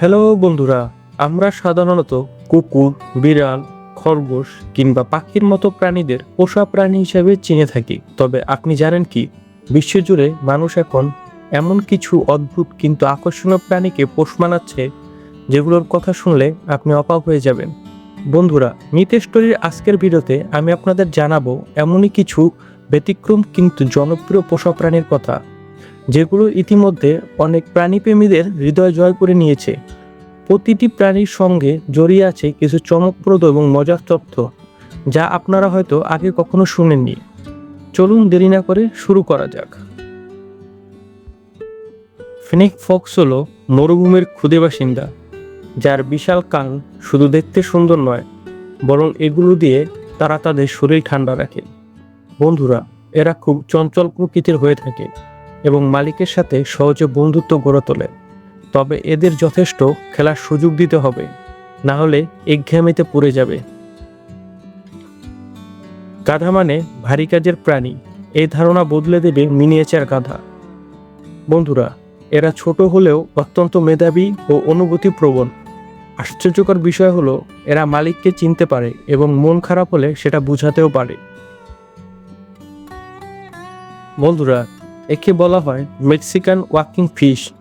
Hello বন্ধুরা, আমরা সাধারণত কুকুর, বিড়াল, খরগোশ কিংবা পাখির মতো প্রাণীদের পোষা প্রাণী হিসেবে চিনে থাকি। তবে আপনি জানেন কি, বিশ্বজুড়ে মানুষ এখন এমন কিছু অদ্ভুত কিন্তু আকর্ষণীয় প্রাণীকে পোষ মানাচ্ছে যেগুলোর কথা শুনলে আপনি অবাক হয়ে যাবেন। বন্ধুরা মিথ স্টোরির আজকের ভিডিওতে আমি আপনাদের জানাব এমনই কিছু ব্যতিক্রম কিন্তু জনপ্রিয় পোষা প্রাণীর কথা। যেগুলো ইতিমধ্যে অনেক প্রাণীপ্রেমীদের হৃদয় জয় করে নিয়েছে। প্রতিটি প্রাণীর সঙ্গে জড়িয়ে আছে কিছু চমকপ্রদ এবং মজার তথ্য, যা আপনারা হয়তো আগে কখনো শুনেননি। চলুন দেরি না করে শুরু করা যাক। ফিনিক ফক্স হল মরুভূমির ক্ষুদে বাসিন্দা, যার বিশাল কান শুধু দেখতে সুন্দর নয়, বরং এগুলো দিয়ে তারা তাদের শরীর ঠান্ডা রাখে। বন্ধুরা, এরা খুব চঞ্চল প্রকৃতির হয়ে থাকে। এবং মালিকের সাথে সহজে বন্ধুত্ব গড়ে তোলে। তবে এদের যথেষ্ট খেলার সুযোগ দিতে হবে, না হলে একঘেয়েমিতে পড়ে যাবে। গাধা মানে ভারী কাজের প্রাণী। এই ধারণা বদলে দেবে মিনিয়েচার গাধা। বন্ধুরা, এরা ছোট হলেও অত্যন্ত মেধাবী ও অনুভূতি প্রবণ আশ্চর্যকর বিষয় হলো, এরা মালিককে চিনতে পারে এবং মন খারাপ হলে সেটা বুঝাতেও পারে। বন্ধুরা একে বলা হয় মেক্সিকান ওয়াকিং ফিশ।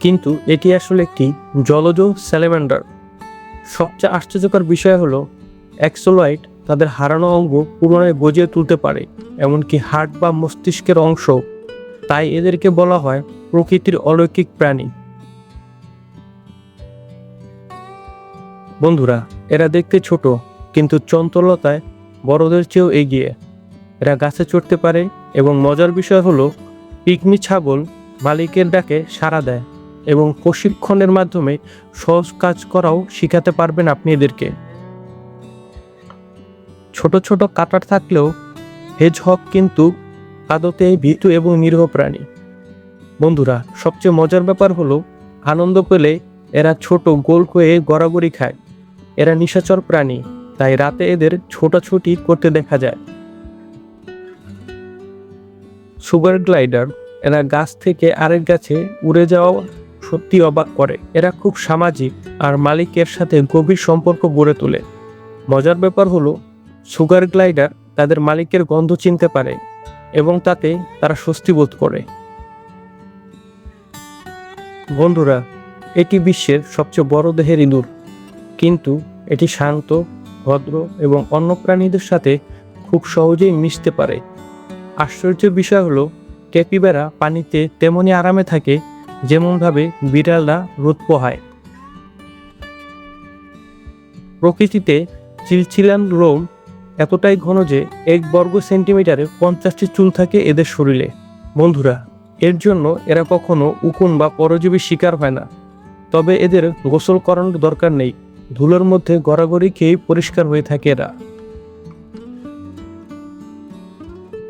কিন্তু এটি আসলে একটি জলজ স্যালেমান্ডার। সবচেয়ে আশ্চর্যকর বিষয় হলো, অ্যাক্সোলয়েড তাদের হারানো অঙ্গ পুনরায় গজিয়ে তুলতে পারে, এমনকি হার্ট বা মস্তিষ্কের অংশ। তাই এদেরকে বলা হয় প্রকৃতির অলৌকিক প্রাণী। বন্ধুরা, এরা দেখতে ছোট, কিন্তু চঞ্চলতায় বড়দের চেয়েও এগিয়ে। এরা গাছে চড়তে পারে এবং মজার বিষয় হলো পিকমি ছাগল মালিকের ডাকে সাড়া দেয় এবং প্রশিক্ষণের মাধ্যমে সহজ কাজ করাও শিখাতে পারবেন আপনি এদেরকে। ছোট ছোট কাটার থাকলেও হেজ হক কিন্তু আদতে ভীতু এবং নিরীহ প্রাণী। বন্ধুরা, সবচেয়ে মজার ব্যাপার হলো, আনন্দ পেলে এরা ছোট গোল হয়ে গড়াগড়ি খায়। এরা নিশাচর প্রাণী, তাই রাতে এদের ছোটাছুটি করতে দেখা যায়। সুগার গ্লাইডার, এরা গাছ থেকে আরেক গাছে উড়ে যাওয়া সত্যি অবাক করে। এরা খুব সামাজিক আর মালিকের সাথে গভীর সম্পর্ক গড়ে তোলে। মজার ব্যাপার হলো, সুগার গ্লাইডার তাদের মালিকের গন্ধ চিনতে পারে এবং তাতে তারা স্বস্তি বোধ করে। বন্ধুরা, এটি বিশ্বের সবচেয়ে বড় দেহের ইঁদুর। কিন্তু এটি শান্ত, ভদ্র এবং অন্য প্রাণীদের সাথে খুব সহজেই মিশতে পারে। আশ্চর্যের বিষয় হলো, ক্যাপিবেরা পানিতে তেমনই আরামে থাকে, যেমনভাবে বিড়ালরা রোদ পোহায়। প্রকৃতিতে চিলচিলান রোম এতটাই ঘন যে এক বর্গ সেন্টিমিটারে পঞ্চাশটি চুল থাকে এদের শরীরে। বন্ধুরা, এর জন্য এরা কখনো উকুন বা পরজীবীর শিকার হয় না। তবে এদের গোসল করানোর দরকার নেই। ধুলোর মধ্যে গড়াগড়ি খেয়েই পরিষ্কার হয়ে থাকে এরা।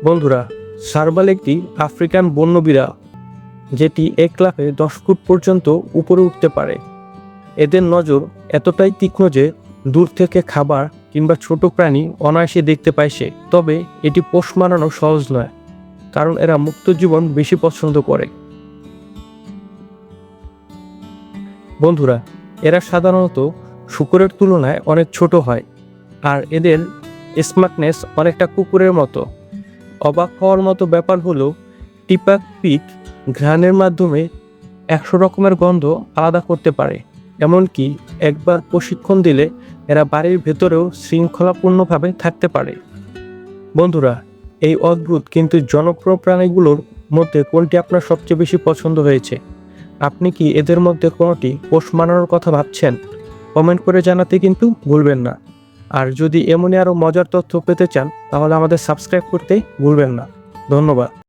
বন্ধুরা, সার্বাল একটি আফ্রিকান বন্য বিড়াল যেটি এক লাফে দশ ফুট পর্যন্ত উপরে উঠতে পারে। এদের নজর এতটাই তীক্ষ্ণ যে দূর থেকে খাবার কিংবা ছোট প্রাণী অনায়াসে দেখতে পায় সে। তবে এটি পোষ মানানো সহজ নয়, কারণ এরা মুক্ত জীবন বেশি পছন্দ করে। বন্ধুরা, এরা সাধারণত শুকুরের তুলনায় অনেক ছোট হয়, আর এদের স্মার্টনেস অনেকটা কুকুরের মতো। অবাক হওয়ার মতো ব্যাপার হলো, টিপাক পিক ঘ্রাণের মাধ্যমে একশো রকমের গন্ধ আলাদা করতে পারে। এমনকি একবার প্রশিক্ষণ দিলে এরা বাড়ির ভেতরেও শৃঙ্খলাপূর্ণভাবে থাকতে পারে। বন্ধুরা, এই অদ্ভুত কিন্তু জনপ্রিয় প্রাণীগুলোর মধ্যে কোনটি আপনার সবচেয়ে বেশি পছন্দ হয়েছে? আপনি কি এদের মধ্যে কোনোটি পোষ মানানোর কথা ভাবছেন? কমেন্ট করে জানাতে কিন্তু ভুলবেন না। আর যদি এমনই আরও মজার তথ্য পেতে চান, তাহলে আমাদের সাবস্ক্রাইব করতে ভুলবেন না। ধন্যবাদ।